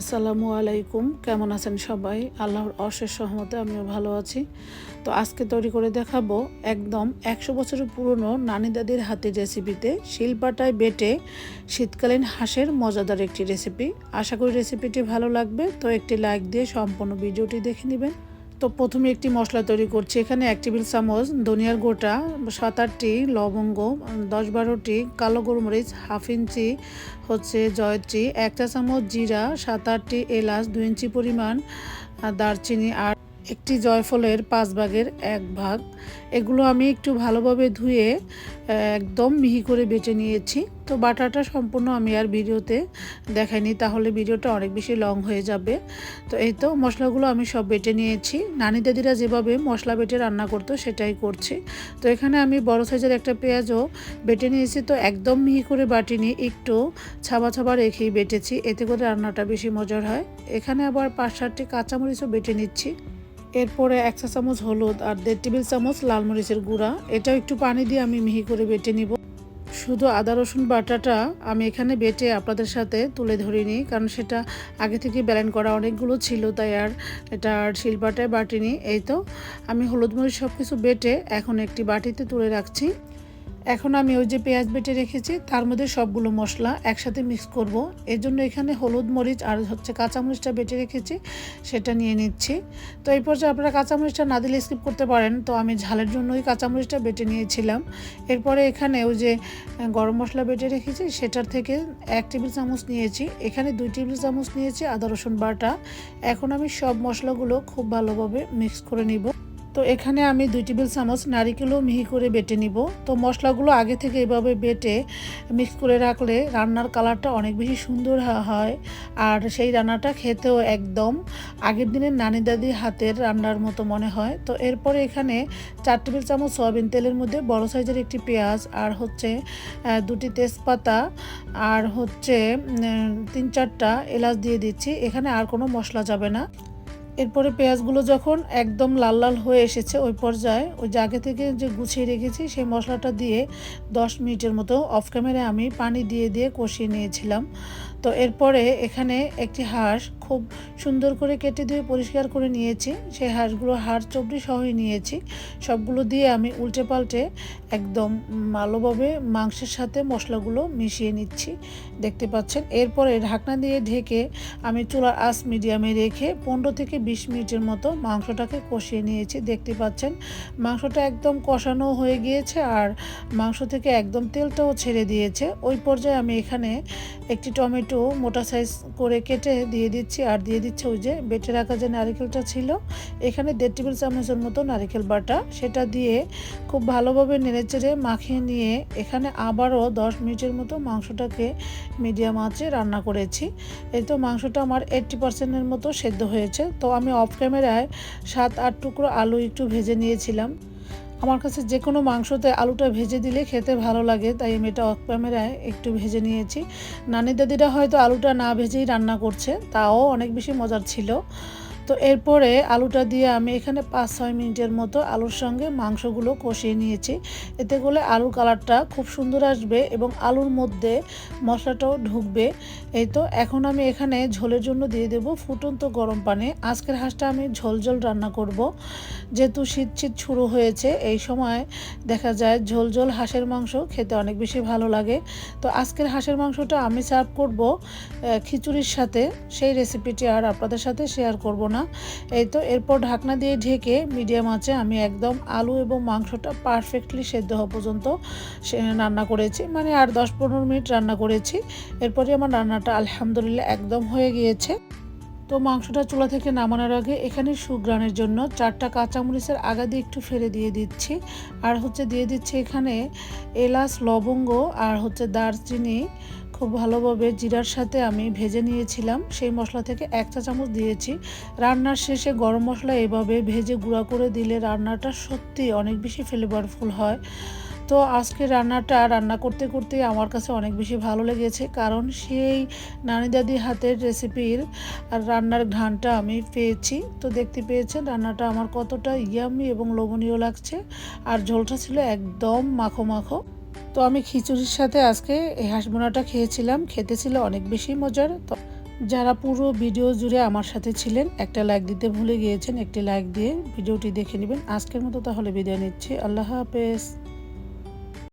আসসালামু আলাইকুম। কেমন আছেন সবাই? আল্লাহর অশেষ সহমতে আমিও ভালো আছি। তো আজকে তৈরি করে দেখাবো একদম একশো বছরের পুরনো নানি দাদির হাতের রেসিপিতে শিলপাটায় বেটে শীতকালীন হাঁসের মজাদার একটি রেসিপি আশা করি রেসিপিটি ভালো লাগবে। তো একটি লাইক দিয়ে সম্পূর্ণ ভিডিওটি দেখে নেবেন। তো প্রথমে একটি মশলা তৈরি করছি। এখানে এক টেবিল চামচ ধনিয়ার গোটা, সাত আটটি লবঙ্গ, দশ বারোটি কালো গোলমরিচ, হাফ ইঞ্চি হচ্ছে জয়ত্রী একটা চামচ জিরা, সাত আটটি এলাচ দু ইঞ্চি পরিমাণ দারচিনি আর একটি জয়ফলের পাঁচ ভাগের এক ভাগ। এগুলো আমি একটু ভালোভাবে ধুয়ে একদম মিহি করে বেটে নিয়েছি। তো বাটাটা সম্পূর্ণ আমি আর ভিডিওতে দেখাইনি, তাহলে ভিডিওটা অনেক বেশি লং হয়ে যাবে। তো এই তো মশলাগুলো আমি সব বেটে নিয়েছি। নানি দাদিরা যেভাবে মশলা বেটে রান্না করতো সেটাই করছি। তো এখানে আমি বড় সাইজের একটা পেঁয়াজও বেটে নিয়েছি। তো একদম মিহি করে বাটিনি, একটু ছাবা ছাবা রেখেই বেটেছি। এতে করে রান্নাটা বেশি মজার হয়। এখানে আবার পাঁচ সাতটি কাঁচামরিচও বেটে নিচ্ছি। এরপরে এক চা চামচ হলুদ আর দেড় টেবিল চামচ লাল মরিচের গুঁড়া। এটাও একটু পানি দিয়ে আমি মিহি করে বেটে নিব। শুধু আদা, রসুন বাটাটা আমি এখানে বেটে আপনাদের সাথে তুলে ধরিনি, কারণ সেটা আগে থেকে ব্যালেন্ড করা অনেকগুলো ছিল, তাই আর এটা আর শিলবাটায় বাটিনি। এই তো, আমি হলুদ মরিচ সব কিছু বেটে এখন একটি বাটিতে তুলে রাখছি। এখন আমি ওই যে পেঁয়াজ বেটে রেখেছি, তার মধ্যে সবগুলো মশলা একসাথে মিক্স করব। এর জন্য এখানে হলুদ মরিচ আর হচ্ছে কাঁচামরিচটা বেটে রেখেছি, সেটা নিয়ে নিচ্ছি। তো এই পর্যায়ে আপনারা কাঁচামরিচটা না দিলে স্কিপ করতে পারেন। তো আমি ঝালের জন্যই কাঁচামরিচটা বেটে নিয়েছিলাম। এরপরে এখানে ওই যে গরম মশলা বেটে রেখেছি, সেটার থেকে এক টেবিল চামচ নিয়েছি। এখানে দুই টেবিল চামচ নিয়েছি আদা রসুন বাটা। এখন আমি সব মশলাগুলো খুব ভালোভাবে মিক্স করে নিব। তো এখানে আমি দুই টেবিল চামচ নারিকেলও মিহি করে বেটে নিব। তো মশলাগুলো আগে থেকে এভাবে বেটে মিক্স করে রাখলে রান্নার কালারটা অনেক বেশি সুন্দর হয়। আর সেই রান্নাটা খেতেও একদম আগের দিনের নানি দাদির হাতের রান্নার মতো মনে হয়। তো এরপরে এখানে চার টেবিল চামচ সয়াবিন তেলের মধ্যে বড় সাইজের একটি পেঁয়াজ আর হচ্ছে দুটি তেজপাতা আর হচ্ছে তিন চারটা এলাচ দিয়ে দিচ্ছি। এখানে আর কোনো মশলা যাবে না। এরপরে পেঁয়াজগুলো যখন একদম লাল লাল হয়ে এসেছে ওই পর্যায়ে, ওই আগে থেকে যে গুছিয়ে রেখেছি সেই মশলাটা দিয়ে দশ মিনিটের মতো অফ ক্যামেরায় আমি পানি দিয়ে দিয়ে কষিয়ে নিয়েছিলাম। তো এরপরে এখানে একটি হাঁস খুব সুন্দর করে কেটে দিয়ে পরিষ্কার করে নিয়েছি। সেই হাঁসগুলো হাড় চবড়ি সহই নিয়েছি। সবগুলো দিয়ে আমি উল্টে পাল্টে একদম ভালোভাবে মাংসের সাথে মশলাগুলো মিশিয়ে নিচ্ছি। দেখতে পাচ্ছেন? এরপরে ঢাকনা দিয়ে ঢেকে আমি চুলার আঁচ মিডিয়ামে রেখে পনেরো থেকে বিশ মিনিটের মতো মাংসটাকে কষিয়ে নিয়েছি। দেখতে পাচ্ছেন? মাংসটা একদম কষানো হয়ে গিয়েছে আর মাংস থেকে একদম তেলটাও ছেড়ে দিয়েছে। ওই পর্যায়ে আমি এখানে একটি টমেটো মোটা সাইজ করে কেটে দিয়ে দিচ্ছি। আর দিয়ে দিচ্ছে ওই যে বেটে রাখা যে নারিকেলটা ছিল। এখানে দেড় টেবিল চামচের মতো নারিকেল বাটা। সেটা দিয়ে খুব ভালোভাবে নেড়েচেড়ে মাখিয়ে নিয়ে এখানে আবারও দশ মিনিটের মতো মাংসটাকে মিডিয়াম আঁচে রান্না করেছি। এই তো মাংসটা আমার এইট্টি পার্সেন্টের মতো সেদ্ধ হয়েছে। তো আমি অফ ক্যামেরায় সাত আট টুকরো আলু একটু ভেজে নিয়েছিলাম। আমার কাছে যে কোনো মাংসতে আলুটা ভেজে দিলে খেতে ভালো লাগে, তাই আমি এটা অফ ক্যামেরায় একটু ভেজে নিয়েছি। নানি দাদিরা হয়তো আলুটা না ভেজেই রান্না করছে, তাও অনেক বেশি মজার ছিল। তো এরপরে আলুটা দিয়ে আমি এখানে পাঁচ, ছয় মিনিটের মতো আলুর সঙ্গে মাংসগুলো কষিয়ে নিয়েছি। এতে করে আলুর কালারটা খুব সুন্দর আসবে এবং আলুর মধ্যে মশলাটাও ঢুকবে। এই তো, এখন আমি এখানে ঝোলের জন্য দিয়ে দেব ফুটন্ত গরম পানি। আজকের হাঁসটা আমি ঝোল ঝোল রান্না করব। যেহেতু শীত শীত শুরু হয়েছে, এই সময় দেখা যায় ঝোল ঝোল হাঁসের মাংস খেতে অনেক বেশি ভালো লাগে। তো আজকের হাঁসের মাংসটা আমি সার্ভ করব খিচুড়ির সাথে। সেই রেসিপিটি আর আপনাদের সাথে শেয়ার করব না। এই তো এরপর ঢাকনা দিয়ে ঢেকে মিডিয়াম আঁচে আমি একদম আলু এবং মাংসটা পারফেক্টলি সেদ্ধ হওয়া পর্যন্ত রান্না করেছি। মানে আর দশ পনেরো মিনিট রান্না করেছি। এরপরে আমার রান্নাটা আলহামদুলিল্লাহ একদম হয়ে গিয়েছে। তো মাংসটা চুলা থেকে নামানোর আগে এখানে সুগ্রানের জন্য চারটা কাঁচামরিচের আগা দিয়ে একটু ফেলে দিয়ে দিচ্ছি। আর হচ্ছে দিয়ে দিচ্ছি এখানে এলাচ, লবঙ্গ আর হচ্ছে দারচিনি। খুব ভালোভাবে জিরার সাথে আমি ভেজে নিয়েছিলাম। সেই মশলা থেকে এক চা চামচ দিয়েছি। রান্নার শেষে গরম মশলা এভাবে ভেজে গুঁড়া করে দিলে রান্নাটা সত্যি অনেক বেশি ফ্লেভারফুল হয়। তো আজকে রান্নাটা রান্না করতে করতে আমার কাছে অনেক বেশি ভালো লেগেছে, কারণ সেই নানি দাদি হাতের রেসিপির আর রান্নার ঘ্রাণটা আমি পেয়েছি। তো দেখতে পেয়েছেন রান্নাটা আমার কতটা ইয়ামি এবং লোভনীয় লাগছে, আর ঝোলটা ছিল একদম মাখো মাখো। তো আমি খিচুড়ির সাথে আজকে এই হাঁস বোনাটা খেয়েছিলাম, খেতে ছিল অনেক বেশি মজার। তো যারা পুরো ভিডিও জুড়ে আমার সাথে ছিলেন, একটা লাইক দিতে ভুলে গিয়েছেন, একটি লাইক দিয়ে ভিডিওটি দেখে নেবেন। আজকের মতো তাহলে বিদায় নিচ্ছি। আল্লাহ হাফেজ।